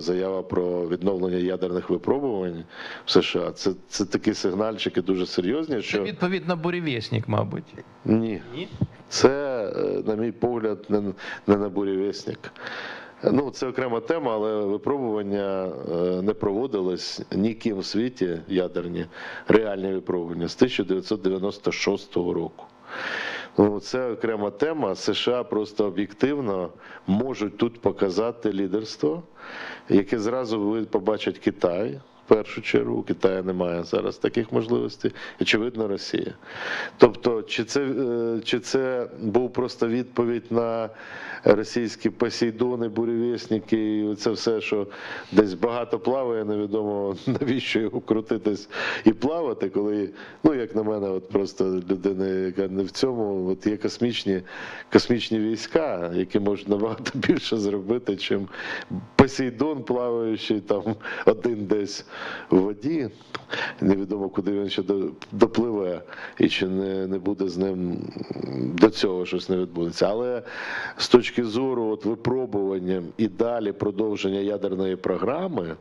заява про відновлення ядерних випробувань в США. Це, це такі сигнальчики дуже серйозні. Це Що відповідно буревісник, мабуть. ні, Ні? це, е, на мій погляд, не, не на бурєвісник. Ну, це окрема тема, але випробування е, не проводились ніким в світі ядерні реальні випробування з 1996 року. Ну, це окрема тема. США просто об'єктивно можуть тут показати лідерство, яке зразу ви побачать Китай. Першу чергу у Китаю немає зараз таких можливостей, очевидно, Росія. Тобто, чи це, е, чи це був просто відповідь на російські посейдони, буревісники, і це все, що десь багато плаває, невідомо навіщо його крутитись і плавати, коли, ну як на мене, от просто людина, яка не в цьому, от є космічні, космічні війська, які можуть набагато більше зробити, чим Посейдон, плаваючий там один десь в воді. Невідомо, куди він ще допливе, і чи не, не буде з ним до цього щось не відбудеться. Але з точки зору от випробування і далі продовження ядерної програми.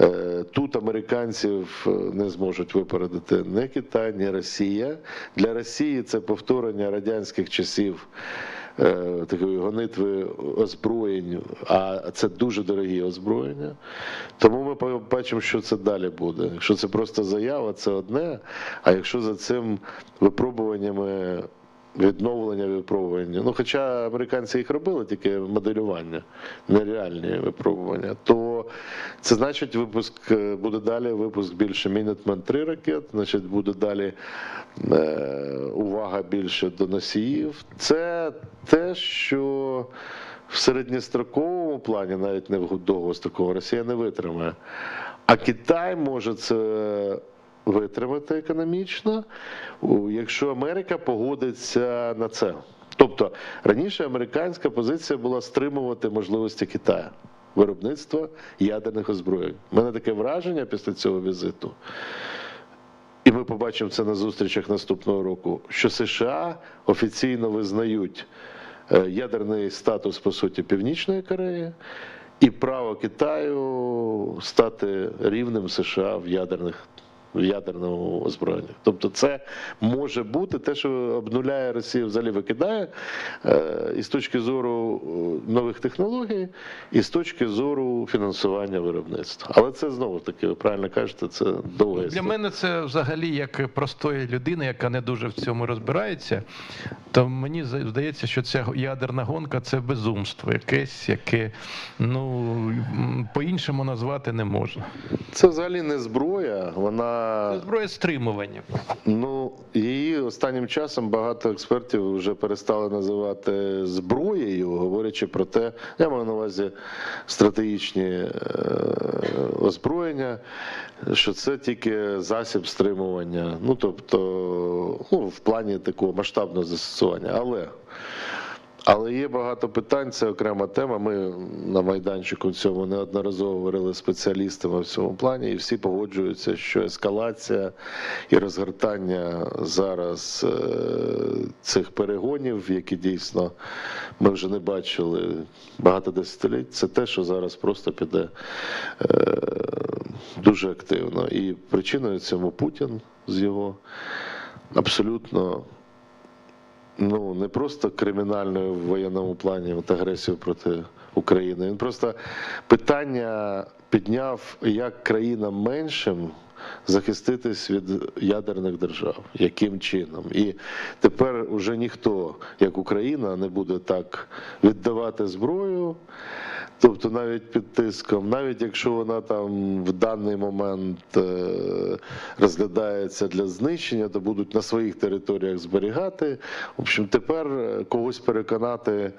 Е, Тут американців е, не зможуть випередити ні Китай, ні Росія. Для Росії це повторення радянських часів такої гонитви озброєнь, а це дуже дорогі озброєння. Тому ми побачимо, що це далі буде. Якщо це просто заява, це одне. А якщо за цим випробуваннями. Відновлення випробування. Ну, хоча американці їх робили, тільки моделювання, нереальні випробування. То це значить, випуск е, буде далі. Випуск більше Minuteman 3 ракет, значить, буде далі е, увага більше до носіїв. Це те, що в середньостроковому плані, навіть не в довгостроковому, Росія не витримає. А Китай може це витримати економічно, якщо Америка погодиться на це. Тобто раніше американська позиція була стримувати можливості Китаю. Виробництва ядерних озброєнь. У мене таке враження після цього візиту, і ми побачимо це на зустрічах наступного року, що США офіційно визнають е, ядерний статус, по суті, Північної Кореї і право Китаю стати рівнем США в ядерних. В ядерному озброєнні. Тобто це може бути те, що обнуляє Росію, взагалі викидає е, і з точки зору е, нових технологій, і з точки зору фінансування виробництва. Але це знову таки, ви правильно кажете, це довга Для мене це взагалі як простої людини, яка не дуже в цьому розбирається. То мені здається, що ця ядерна гонка це безумство, якесь, яке ну по-іншому назвати не можна. Це взагалі не зброя, вона Це зброя стримування. Ну, її останнім часом багато експертів вже перестали називати зброєю, говорячи про те, я маю на увазі стратегічні е, озброєння, що це тільки засіб стримування, ну тобто ну, в плані такого масштабного застосування. Але але є багато питань, це окрема тема. Ми на майданчику цьому неодноразово говорили спеціалістами в цьому плані, і всі погоджуються, що ескалація і розгортання зараз е, цих перегонів, які дійсно ми вже не бачили багато десятиліть, це те, що зараз просто піде е, дуже активно. І причиною цьому Путін з його абсолютно ну не просто кримінальною в воєнному плані от агресію проти України. Він просто питання підняв, як країнам меншим захиститись від ядерних держав, яким чином. І тепер уже ніхто, як Україна, не буде так віддавати зброю. Тобто навіть під тиском, навіть якщо вона там в даний момент е, розглядається для знищення, то будуть на своїх територіях зберігати. В общем, тепер е, когось переконати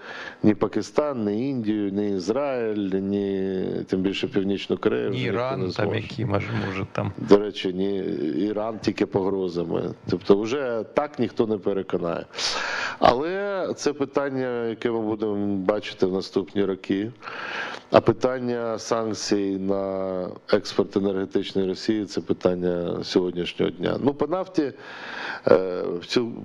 ні Пакистан, ні Індію, ні Ізраїль, ні тим більше Північну Корею. Ні Іран, там які може, може там. До речі, ні Іран тільки погрозами. Тобто, вже так ніхто не переконає. Але це питання, яке ми будемо бачити в наступні роки. А питання санкцій на експорт енергетичної Росії це питання сьогоднішнього дня. Ну, по нафті е,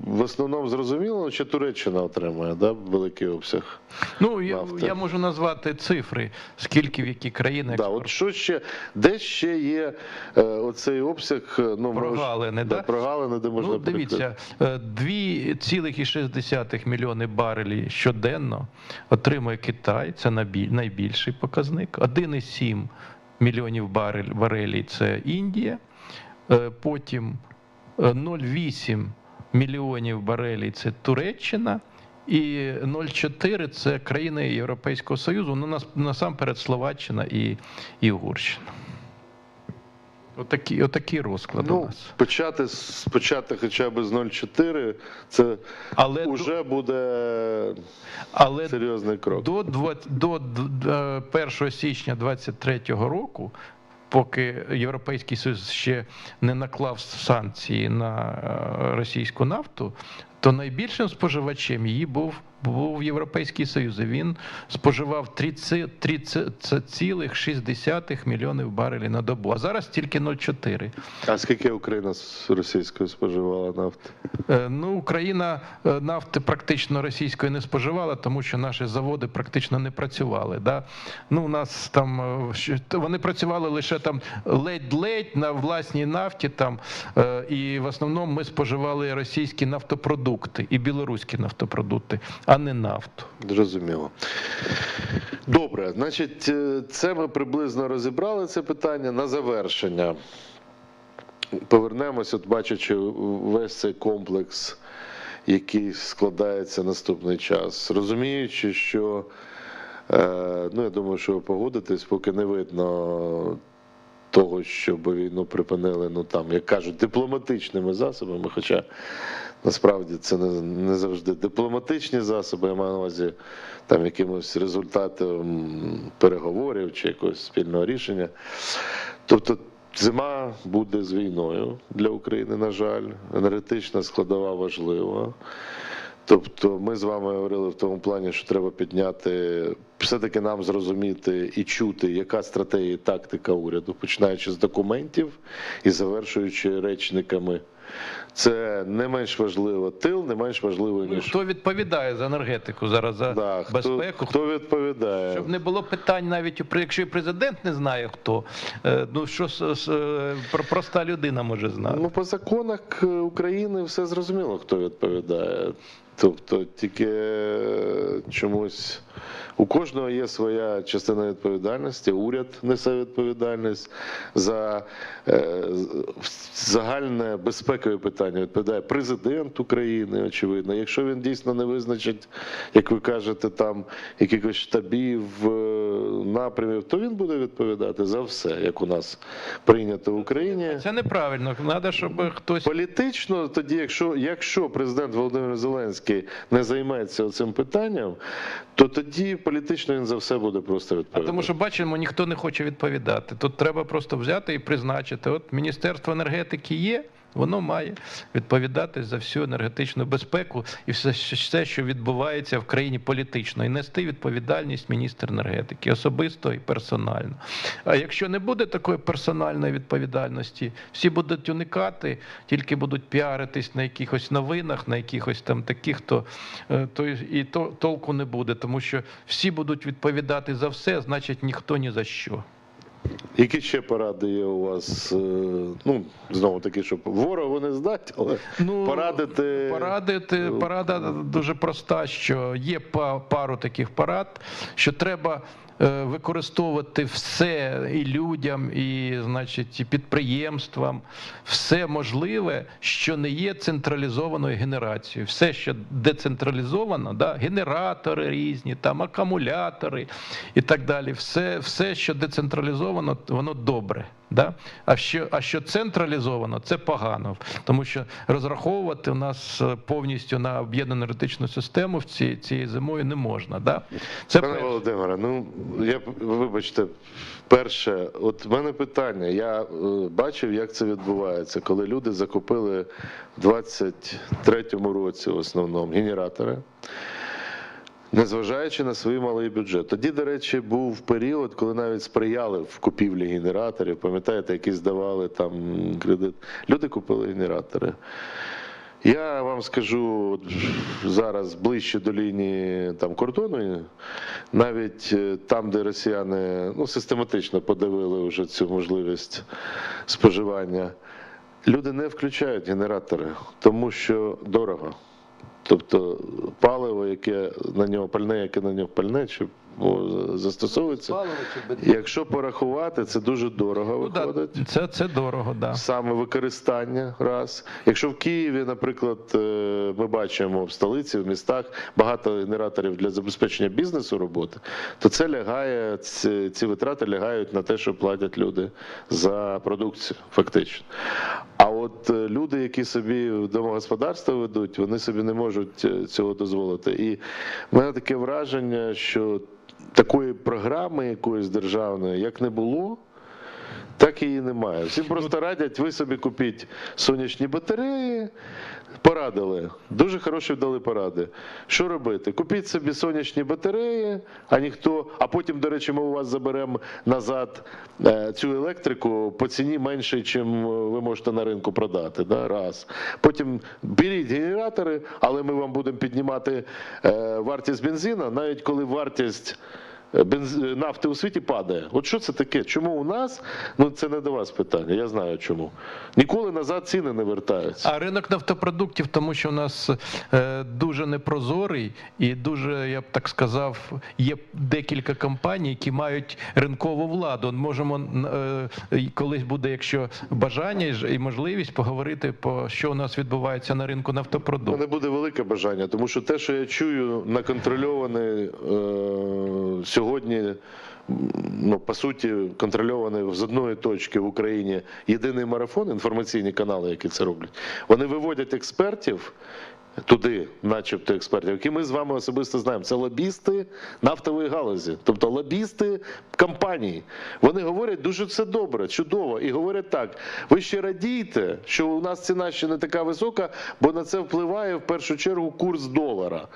в основному зрозуміло, що Туреччина отримає да, великий обсяг. Ну я я можу назвати цифри, скільки в які країни експорт. Да, от що ще де ще є е, оцей обсяг? Е, ну прогалини, да, да? прогалини, де можна ну, дивіться 2,6 0,7 мільйони барелів щоденно отримує Китай. Це найбільший показник. 1,7 мільйонів барелів це Індія. Е, потім е, 0,8 мільйонів барелів це Туреччина. І 0,4 це країни Європейського Союзу. Ну насамперед Словаччина і, і Угорщина. Отакі, отакий розклад у Ну, нас. почати, почати хоча б з 0,4, це Але, вже буде але серйозний крок. До, 20, до д- е, 1 січня 2023 року, поки Європейський Союз ще не наклав санкції на е, російську нафту, то найбільшим споживачем її був. Був Європейський Союз. і Він споживав 30 30,6 мільйонів барелів на добу, а зараз тільки 0,4. А скільки Україна з російською споживала нафти? Е, Ну, Україна е, нафти практично російської не споживала, тому що наші заводи практично не працювали. Да? Ну, у нас там е, вони працювали лише там ледь-ледь на власній нафті. Там, і в основному ми споживали російські нафтопродукти і білоруські нафтопродукти, а не нафту. Зрозуміло. Добре, значить, е, це ми приблизно розібрали це питання на завершення. Повернемось, от бачачи весь цей комплекс, який складається наступний час, розуміючи, що е, ну я думаю, що ви погодитесь, поки не видно того, щоб війну припинили, ну там, як кажуть, дипломатичними засобами. Хоча насправді це не, не завжди дипломатичні засоби, я маю на увазі там якимось результатом переговорів чи якогось спільного рішення. Тобто зима буде з війною для України, на жаль, енергетична складова важлива. Тобто ми з вами говорили в тому плані, що треба підняти, все-таки нам зрозуміти і чути, яка стратегія і тактика уряду, починаючи з документів і завершуючи речниками. Це не менш важливо тил, не менш важливо, Ну, ніж хто відповідає за енергетику зараз за да, безпеку? хто відповідає. Щоб не було питань навіть якщо і президент не знає хто, е, ну що е, про- проста людина може знати. Ну, по законах е, України все зрозуміло, хто відповідає. Тобто тільки чомусь у кожного є своя частина відповідальності, уряд несе відповідальність за е, загальне безпекове питання. Відповідає президент України, очевидно. Якщо він дійсно не визначить, як ви кажете, там якихось штабів, е, напрямів, то він буде відповідати за все, як у нас прийнято в Україні. Це неправильно. Треба, щоб хтось Політично, тоді, якщо, якщо президент Володимир Зеленський не займеться цим питанням, то тоді політично він за все буде просто А тому що бачимо, ніхто не хоче відповідати. Тут треба просто взяти і призначити. От Міністерство енергетики є, воно має відповідати за всю енергетичну безпеку і все, що відбувається в країні політично, і нести відповідальність міністр енергетики особисто і персонально. А якщо не буде такої персональної відповідальності, всі будуть уникати, тільки будуть піаритись на якихось новинах, на якихось там таких, то, е, то і то толку не буде, тому що всі будуть відповідати за все, значить ніхто ні за що. Які ще поради є у вас? е, Ну, знову таки, щоб ворогу не здати, але Ну, порадити. Порадити, порада дуже проста, що є пару таких порад, що треба е, використовувати все і людям, і значить, і підприємствам, все можливе, що не є централізованою генерацією. Все, що децентралізовано, да, генератори різні, там акумулятори і так далі. Все, все, що децентралізовано, воно добре. Да? А, що, а що централізовано, це погано, тому що розраховувати у нас е, повністю на об'єднану енергетичну систему в ці, цією зимою не можна. Да? Це Пане перше. Володимире, ну я вибачте, перше, от в мене питання. Я е, бачив, як це відбувається, коли люди закупили в 23-му році в основному генератори. Незважаючи на свій малий бюджет. Тоді, до речі, був період, коли навіть сприяли в купівлі генераторів. Пам'ятаєте, які здавали там кредит. Люди купили генератори. Я вам скажу зараз ближче до лінії там кордону, навіть е, там, де росіяни ну, систематично подавили вже цю можливість споживання, люди не включають генератори, тому що дорого. Тобто паливо, яке на нього пальне, яке на нього пальне, чи застосовується. Якщо порахувати, це дуже дорого Ну, да, виходить це, це дорого, да. саме використання раз. Якщо в Києві, наприклад, е, ми бачимо в столиці, в містах багато генераторів для забезпечення бізнесу роботи, то це лягає, ці, ці витрати лягають на те, що платять люди за продукцію, фактично. А от е, люди, які собі домогосподарство ведуть, вони собі не можуть е, цього дозволити. І в мене таке враження, що такої програми якоїсь державної, як не було. Так її немає. Всі просто радять, ви собі купіть сонячні батареї. Порадили. Дуже хороші дали поради. Що робити? Купіть собі сонячні батареї, а ніхто. А потім, до речі, ми у вас заберемо назад е, цю електрику по ціні менше, ніж ви можете на ринку продати. Да? Раз. Потім беріть генератори, але ми вам будемо піднімати е, вартість бензина, навіть коли вартість. Бенз... нафти у світі падає. От що це таке? Чому у нас? Ну це не до вас питання, я знаю чому. Ніколи назад ціни не вертаються. А ринок нафтопродуктів, тому що у нас е, дуже непрозорий і дуже, я б так сказав, є декілька компаній, які мають ринкову владу. Можемо е, колись буде, якщо бажання і можливість поговорити по що у нас відбувається на ринку нафтопродуктів. мене буде велике бажання, тому що те, що я чую на контрольований е, сьогодні, ну по суті, контрольований з одної точки в Україні єдиний марафон, інформаційні канали, які це роблять, вони виводять експертів. Туди, начебто експертів, які ми з вами особисто знаємо, це лобісти нафтової галузі, тобто лобісти компаній. Вони говорять дуже все добре, чудово, і говорять так: ви ще радійте, що у нас ціна ще не така висока, бо на це впливає в першу чергу курс долара.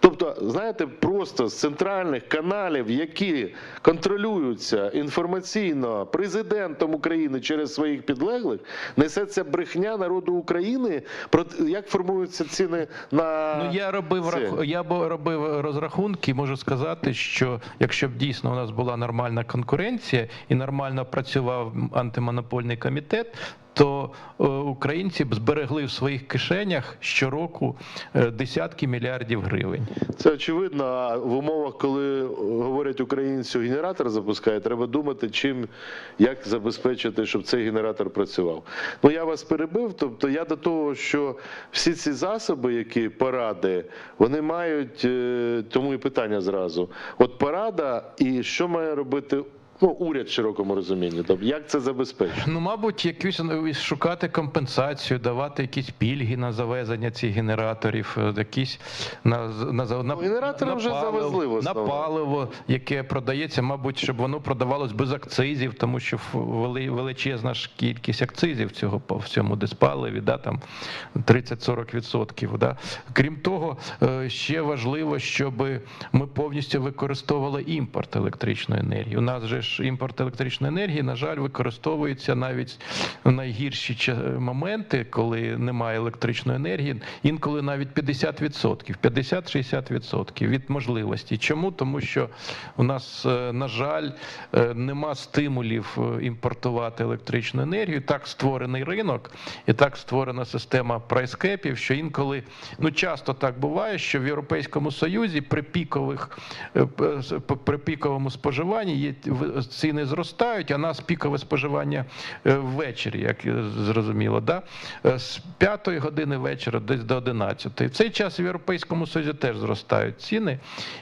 Тобто, знаєте, просто з центральних каналів, які контролюються інформаційно президентом України через своїх підлеглих, несеться брехня народу України про як формуються ціни на Ну я робив рах... я робив розрахунки. Можу сказати, що якщо б дійсно у нас була нормальна конкуренція і нормально працював антимонопольний комітет. То е, українці б зберегли в своїх кишенях щороку е, десятки мільярдів гривень. Це очевидно. А в умовах, коли говорять українцю, генератор запускає, треба думати, чим як забезпечити, щоб цей генератор працював. Ну я вас перебив. Тобто я до того, що всі ці засоби, які поради, вони мають е, тому і питання зразу. От порада, і що має робити. Ну, уряд в широкому розумінні, тобто як це забезпечити? Ну, мабуть, якусь е, шукати компенсацію, давати якісь пільги на завезення цих генераторів, е, якісь на, на, на, Ну, генератори на вже завезли в на паливо, яке продається, мабуть, щоб воно продавалось без акцизів, тому що величезна ж кількість акцизів цього по всьому диспаливі, да, там 30-40%. Да. Крім того, е, ще важливо, щоб ми повністю використовували імпорт електричної енергії. У нас же ж імпорт електричної енергії, на жаль, використовується навіть в найгірші моменти, коли немає електричної енергії, інколи навіть 50%, 50-60% від можливості. Чому? Тому що у нас, е, на жаль, е, нема стимулів е, імпортувати електричну енергію. Так створений ринок і так створена система прайскепів, що інколи ну часто так буває, що в Європейському Союзі при пікових при піковому споживанні є ціни зростають, а нас пікове споживання е, ввечері, як зрозуміло. Да? Е, З 5 години вечора десь до 11. В цей час в Європейському Союзі теж зростають ціни.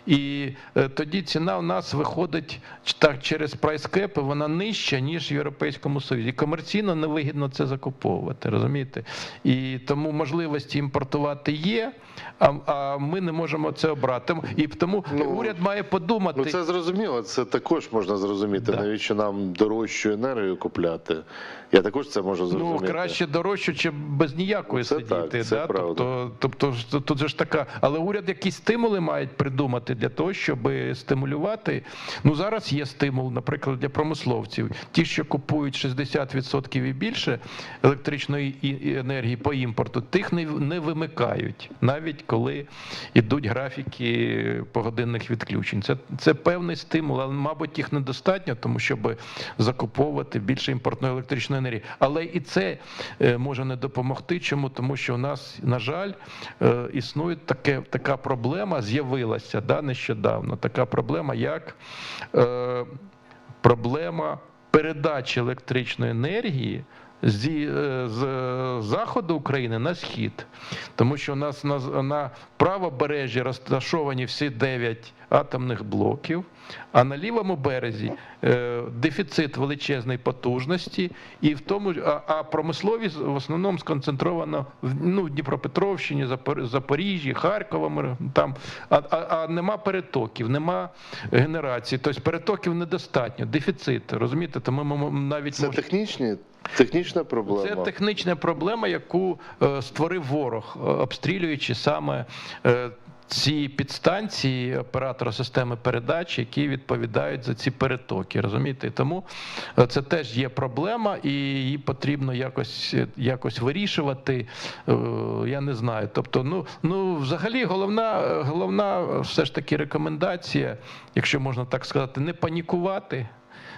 І е, тоді ціна у нас виходить так через прайскепи, вона нижча, ніж в Європейському Союзі. Комерційно невигідно це закуповувати, розумієте? І тому можливості імпортувати є, а, а ми не можемо це обрати. І тому Ну, уряд має подумати. Ну це зрозуміло, це також можна зрозуміти, Да. навіщо нам дорожчу енергію купляти. Я також це можу Ну, краще дорожче, чи без ніякої Це сидіти. так, це да? Тобто, тобто тут же ж така. Але уряд якісь стимули мають придумати для того, щоб стимулювати. Ну зараз є стимул, наприклад, для промисловців. Ті, що купують 60% і більше електричної енергії по імпорту, тих не, не вимикають, навіть коли йдуть графіки погодинних відключень. Це, це певний стимул, але, мабуть, їх недостатньо, тому щоб закуповувати більше імпортної електричної енергії. Але і це е, може не допомогти. Чому? Тому що у нас, на жаль, е, існує таке, така проблема, з'явилася да, нещодавно. Така проблема, як е, проблема передачі електричної енергії. Зі, е, з заходу України на схід, тому що у нас на, на правобережжі розташовані всі 9 атомних блоків, а на лівому березі е, дефіцит величезної потужності, і в тому а, а промисловість в основному сконцентрована в ну, Дніпропетровщині, Запор- Запоріжжі, Харковом, там, а, а, а нема перетоків, нема генерації. Тобто перетоків недостатньо, дефіцит. Розумієте, тому ми навіть Це мож- технічні, технічна проблема. це технічна проблема, яку е, створив ворог, е, обстрілюючи саме е, ці підстанції оператора системи передач, які відповідають за ці перетоки. Розумієте? Тому е, це теж є проблема, і її потрібно якось, е, якось вирішувати. Е, Я не знаю. Тобто, ну, ну взагалі, головна, головна все ж таки рекомендація, якщо можна так сказати, не панікувати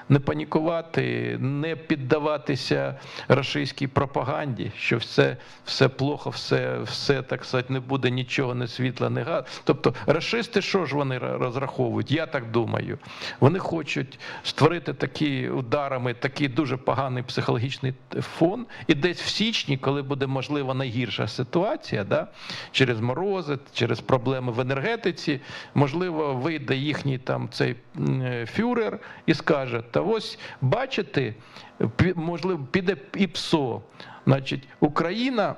не панікувати, не піддаватися рашистській пропаганді, що все, все плохо, все, все так сказати, не буде нічого, не світла, не газ. Тобто, рашисти, що ж вони розраховують? Я так думаю. Вони хочуть створити такі ударами, такий дуже поганий психологічний фон. І десь в січні, коли буде можливо найгірша ситуація, да, через морози, через проблеми в енергетиці, можливо, вийде їхній там цей фюрер і скаже: та ось бачите, можливо, піде і ПСО. Значить, Україна.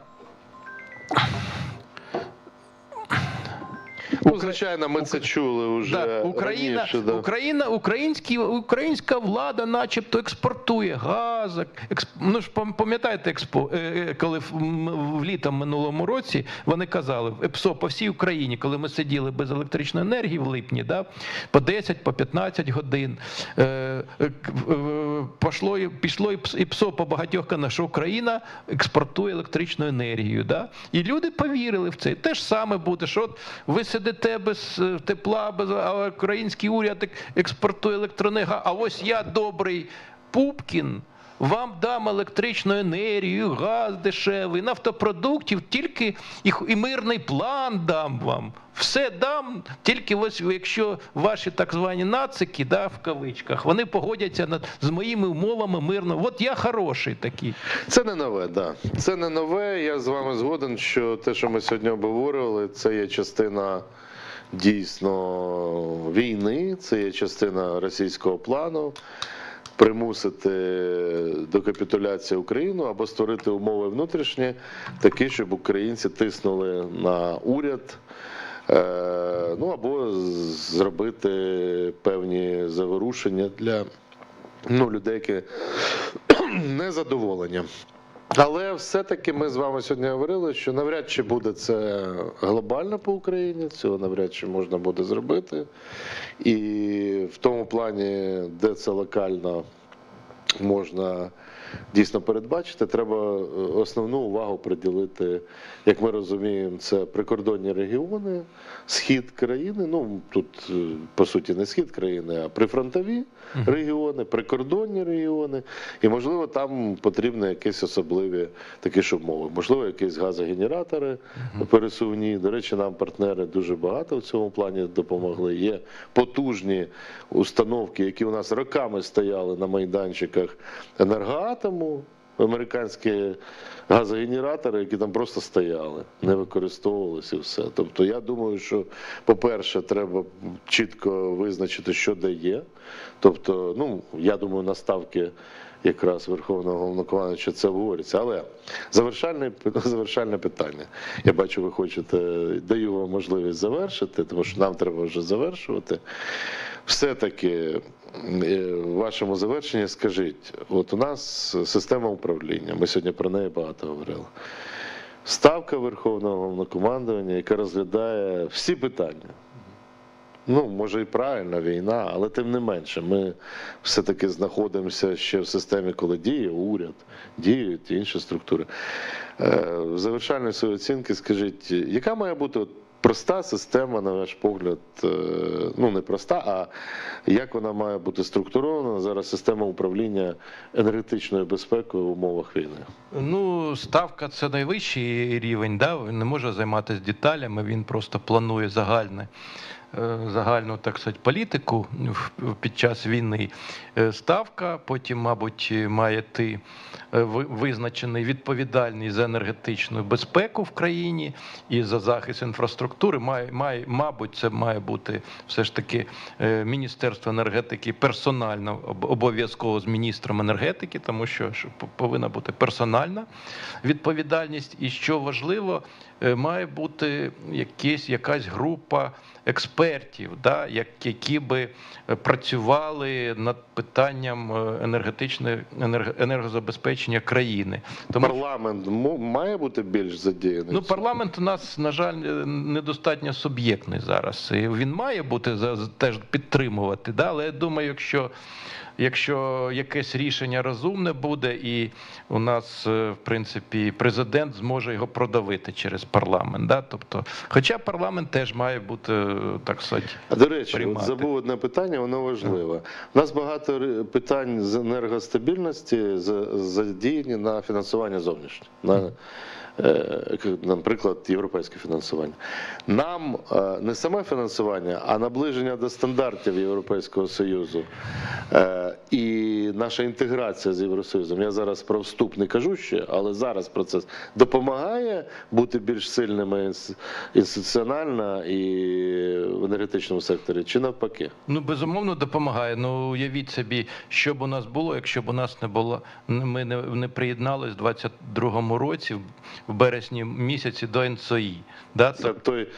Ну, звичайно, ми це чули вже Да, Україна, раніше. Да. Україна, українські, українська влада, начебто, експортує газ. Експ... Ну ж пам'ятаєте, експо... е, е, коли в, літом минулому році вони казали ЕПСО по всій Україні, коли ми сиділи без електричної енергії в липні, да, по 10, по 15 годин. Е, е, пошло, пішло і ПСО по багатьох каналах, що Україна експортує електричну енергію. Да? І люди повірили в це. Те ж саме буде, що от ви сидите без е, тепла, без а український уряд експортує електроенергію, а ось я добрий Пупкін. Вам дам електричну енергію, газ дешевий, нафтопродуктів, тільки і, і мирний план дам вам. Все дам, тільки ось якщо ваші так звані нацики, да, в кавичках, вони погодяться над, з моїми умовами мирно. От я хороший такий. Це не нове, да. Це не нове. Я з вами згоден, що те, що ми сьогодні обговорювали, це є частина дійсно війни, це є частина російського плану. Примусити до капітуляції Україну або створити умови внутрішні, такі, щоб українці тиснули на уряд, е, ну або зробити певні заворушення для ну, людей, які незадоволені. Але все-таки ми з вами сьогодні говорили, що навряд чи буде це глобально по Україні, цього навряд чи можна буде зробити. І в тому плані, де це локально, можна дійсно передбачити, треба е, основну увагу приділити, як ми розуміємо, це прикордонні регіони, схід країни. Ну тут е, по суті не схід країни, а прифронтові регіони, прикордонні регіони. І можливо там потрібні якісь особливі такі ж умови. Можливо, якісь газогенератори пересувні. До речі, нам партнери дуже багато в цьому плані допомогли. Є потужні установки, які у нас роками стояли на майданчиках енергоатому. Американські газогенератори, які там просто стояли, не використовувалися і все. Тобто, я думаю, що, по-перше, треба чітко визначити, що де є. Тобто, ну я думаю, на ставки якраз Верховного Головнокомандуюча це говориться. Але завершальне, завершальне питання. Я бачу, ви хочете, даю вам можливість завершити, тому що нам треба вже завершувати. Все-таки е, в вашому завершенні скажіть, от у нас система управління, ми сьогодні про неї багато говорили. Ставка Верховного Головнокомандування, яка розглядає всі питання. Ну, може і правильно, війна, але тим не менше, ми все-таки знаходимося ще в системі, коли діє уряд, діють інші структури. Е, В завершальній своїй оцінки скажіть, яка має бути проста система, на ваш погляд, е, ну не проста, а як вона має бути структурована зараз система управління енергетичною безпекою в умовах війни? Ну, ставка це найвищий рівень, да? він не може займатися деталями, він просто планує загальне. Е, Загальну так сказати, політику під час війни Е, ставка. Потім, мабуть, має ти е, визначений відповідальний за енергетичну безпеку в країні і за захист інфраструктури. Має, має, мабуть, це має бути все ж таки Міністерство енергетики персонально обов'язково з міністром енергетики, тому що повинна бути персональна відповідальність. І що важливо, має бути якась, якась група експертів, да, які би е, працювали над питанням е, енергетичної енергозабезпечення країни. Тому Парламент має бути більш задіяний? Ну, парламент у нас, на жаль, е, недостатньо суб'єктний зараз. І він має бути за- теж підтримувати. Да? Але я думаю, якщо, якщо якесь рішення розумне буде, і у нас, е, в принципі, президент зможе його продавити через парламент. Да? Тобто, хоча парламент теж має бути, е, так сказати, до речі, от забув одне питання, воно важливе. У нас багато питань з енергостабільності за- задіяні на фінансування зовнішнє. На, наприклад, європейське фінансування. Нам е, не саме фінансування, а наближення до стандартів Європейського Союзу е, і наша інтеграція з Євросоюзом. Я зараз про вступ не кажу ще, але зараз процес допомагає бути більш сильними інституціонально і в енергетичному секторі, чи навпаки? Ну, безумовно, допомагає. Ну, уявіть собі, що б у нас було, якщо б у нас не було, ми не, не приєднались в 22-му році, в березні місяці до НСОІ. Да? Це той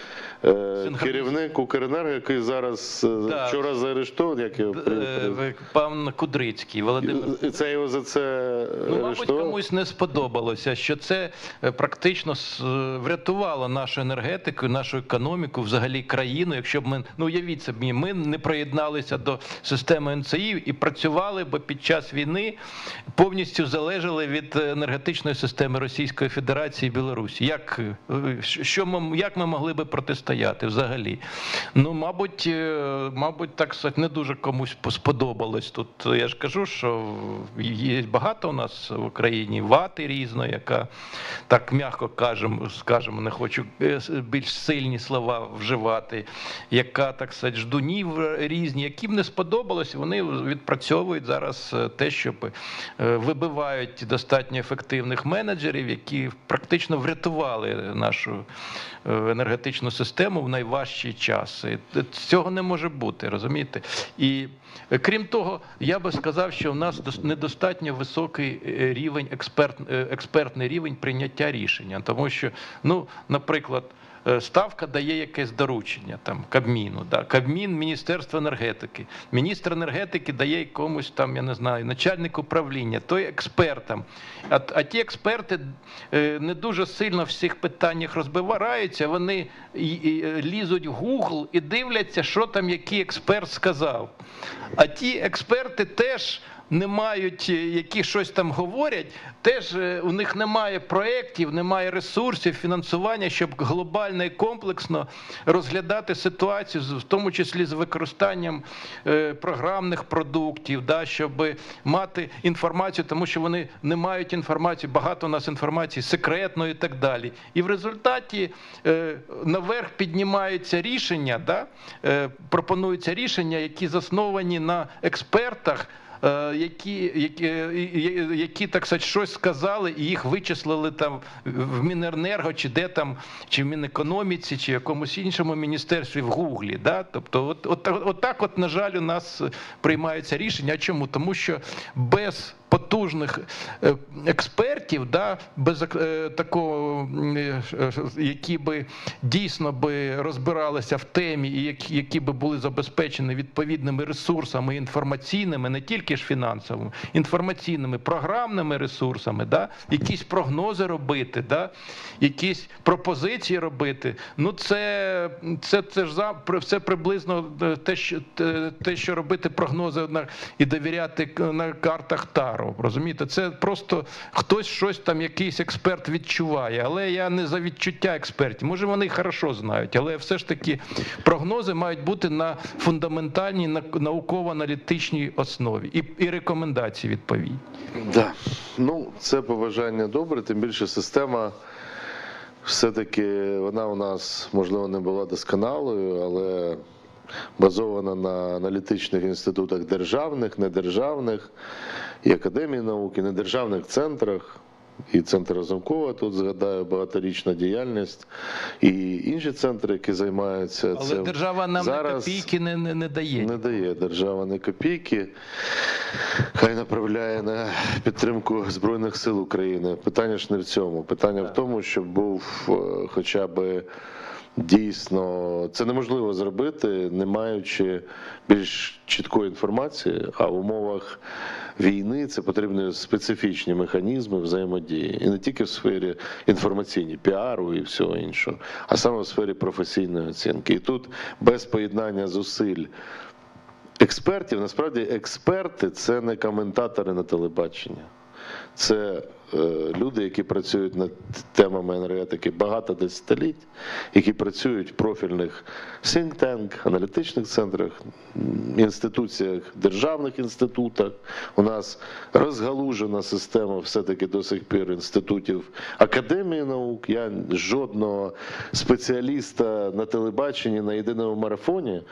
е, керівник Укренерго, який зараз е, Так. вчора заарештований, як його е, пан Кудрицький, Володимир. Це його за це Ну, мабуть, арештували? комусь не сподобалося, що це е, практично е, врятувало нашу енергетику, нашу економіку, взагалі країну. Якщо б ми ну уявіть собі, ми не приєдналися до системи НЦІ і працювали б під час війни, повністю залежали від е, енергетичної системи Російської Федерації і Білорусі. Як е, що ми як ми могли би протистояти взагалі? Ну, мабуть, е, мабуть, так сказати, не дуже комусь сподобалось тут. Я ж кажу, що є багато у нас в Україні вати різної, яка так м'яко кажемо, скажемо, не хочу е, більш сильні слова вживати, яка так сказати, ждунів різні, яким не сподобалось, вони відпрацьовують зараз е, те, щоб е, вибивають достатньо ефективних менеджерів, які практично врятували нашу е, енергетичну систему в найважчі часи. Цього не може бути, розумієте? І е, крім того, я би сказав, що в нас дос- недостатньо високий е, рівень експерт, експертний рівень прийняття рішення, тому що, ну, наприклад. Е, Ставка дає якесь доручення там Кабміну, да. Кабмін, Міністерство енергетики. Міністр енергетики дає якомусь там, я не знаю, начальник управління, той експертам. А, а ті експерти е, не дуже сильно в всіх питаннях розбираються, вони е, лізуть в Google і дивляться, що там який експерт сказав. А ті експерти теж не мають, е, які щось там говорять, теж е, у них немає проєктів, немає ресурсів, фінансування, щоб глобально і комплексно розглядати ситуацію, в тому числі з використанням е, програмних продуктів, да, щоб мати інформацію, тому що вони не мають інформації, багато у нас інформації секретної і так далі. І в результаті наверх піднімаються рішення, да, пропонуються рішення, які засновані на експертах. Е, Які, які, е, які так сказати, щось сказали, і їх вичислили там в Міненерго, чи де там, чи в Мінекономіці, чи в якомусь іншому міністерстві в Гуглі. Да? Тобто, от, от, от так, от, на жаль, у нас приймаються рішення. Чому? Тому що без потужних е, експертів, да, без е, такого, е, які би дійсно би розбиралися в темі, і які, би були забезпечені відповідними ресурсами інформаційними, не тільки ж фінансовими, інформаційними, програмними ресурсами, да, якісь прогнози робити, да, якісь пропозиції робити. Ну, це, це, це ж за це приблизно те, що те, що робити прогнози на і довіряти на картах Таро. Розумієте, це просто хтось щось там, якийсь експерт відчуває. Але я не за відчуття експертів. Може, вони хорошо знають, але все ж таки прогнози мають бути на фундаментальній науково-аналітичній основі і, і рекомендації відповідні. Да. Ну, це побажання добре, тим більше система все-таки вона у нас, можливо, не була досконалою, але базована на аналітичних інститутах державних, недержавних, і академії наук, і недержавних центрах. І центр Разумкова тут згадаю багаторічна діяльність, і інші центри, які займаються Але цим. держава нам Зараз на копійки не, не, не дає. не дає держава ні копійки. Хай направляє на підтримку Збройних сил України. Питання ж не в цьому. Питання в тому, щоб був е, хоча б дійсно це неможливо зробити, не маючи більш чіткої інформації, а в умовах війни це потрібні специфічні механізми взаємодії. І не тільки в сфері інформаційній, піару і всього іншого, а саме в сфері професійної оцінки. І тут без поєднання зусиль експертів, насправді експерти це не коментатори на телебаченні. Це люди, які працюють над темами енергетики багато десятиліть, які працюють в профільних think tank, аналітичних центрах, інституціях, державних інститутах. У нас розгалужена система все-таки до сих пір інститутів академії наук. Я жодного спеціаліста на телебаченні на єдиному марафоні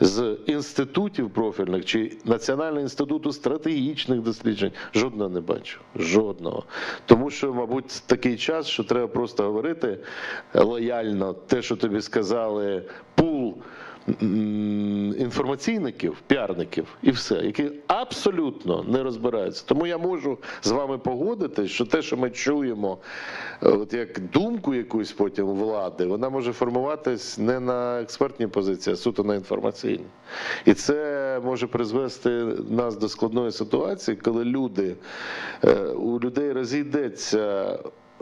з інститутів профільних чи Національного інституту стратегічних досліджень жодного не бачу. Жодного. Тому що, мабуть, такий час, що треба просто говорити лояльно те, що тобі сказали, пул інформаційників, піарників і все, які абсолютно не розбираються. Тому я можу з вами погодитись, що те, що ми чуємо, е, от як думку якусь потім влади, вона може формуватись не на експертній позиції, а суто на інформаційній. І це може призвести нас до складної ситуації, коли люди е, у людей розійдеться.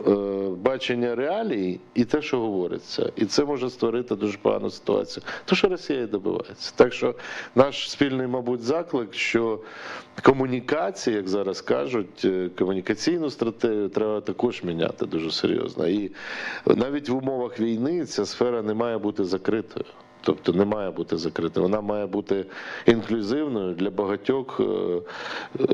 Е, Бачення реалій і те, що говориться, і це може створити дуже погану ситуацію. То, що Росія і добивається. Так що наш спільний, мабуть, заклик, що комунікація, як зараз кажуть, е, комунікаційну стратегію треба також міняти дуже серйозно. І навіть в умовах війни ця сфера не має бути закритою. Тобто не має бути закрита, вона має бути інклюзивною для багатьох е, е,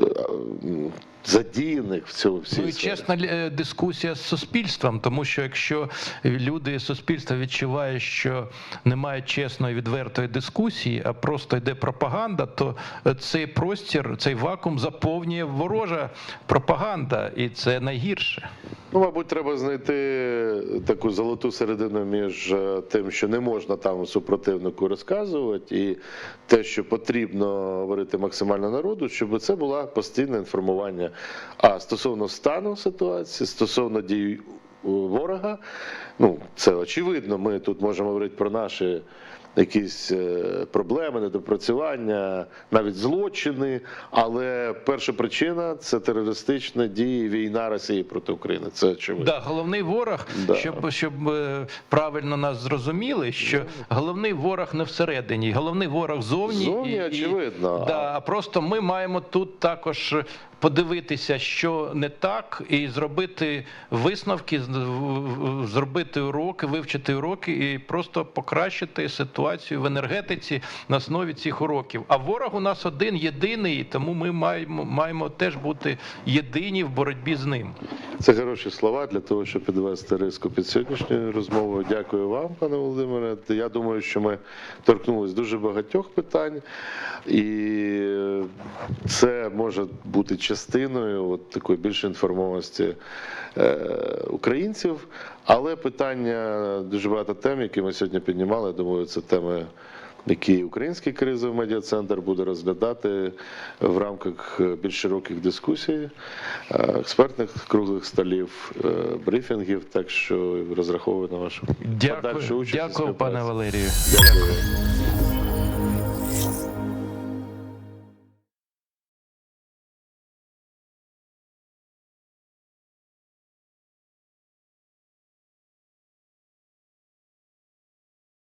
задіяних в цьому всій Ну і чесна е, дискусія з суспільством, тому що якщо люди і суспільство відчуває, що немає чесної відвертої дискусії, а просто йде пропаганда, то цей простір, цей вакуум заповнює ворожа пропаганда, і це найгірше. Ну, мабуть, треба знайти таку золоту середину між е, тим, що не можна там супротивнику розказувати, і те, що потрібно говорити максимально народу, щоб це було постійне інформування. А стосовно стану ситуації, стосовно дій ворога. Ну, це очевидно. Ми тут можемо говорити про наші якісь е, проблеми, недопрацювання, навіть злочини. Але перша причина це терористичні дії, війна Росії проти України. Це очевидно. Да, головний ворог, Да. щоб, щоб е, правильно нас зрозуміли, що головний ворог не всередині, головний ворог зовні. Зовні, очевидно. Да, а просто ми маємо тут також подивитися, що не так, і зробити висновки, зробити уроки, вивчити уроки і просто покращити ситуацію в енергетиці на основі цих уроків. А ворог у нас один єдиний, тому ми маємо, маємо теж бути єдині в боротьбі з ним. Це хороші слова для того, щоб підвести риску під сьогоднішньою розмовою. Дякую вам, пане Володимире. Я думаю, що ми торкнулись дуже багатьох питань, і це може бути частиною от такої більшої інформованості е, українців. Але питання дуже багато тем, які ми сьогодні піднімали. Я думаю, це теми. Які український кризовий медіа-центр буде розглядати в рамках е, більш широких дискусій, е, експертних круглих столів, е, брифінгів. Так що розраховую на вашу подальшу Дякую, участь. дякую, пане. Валерію. Дякую.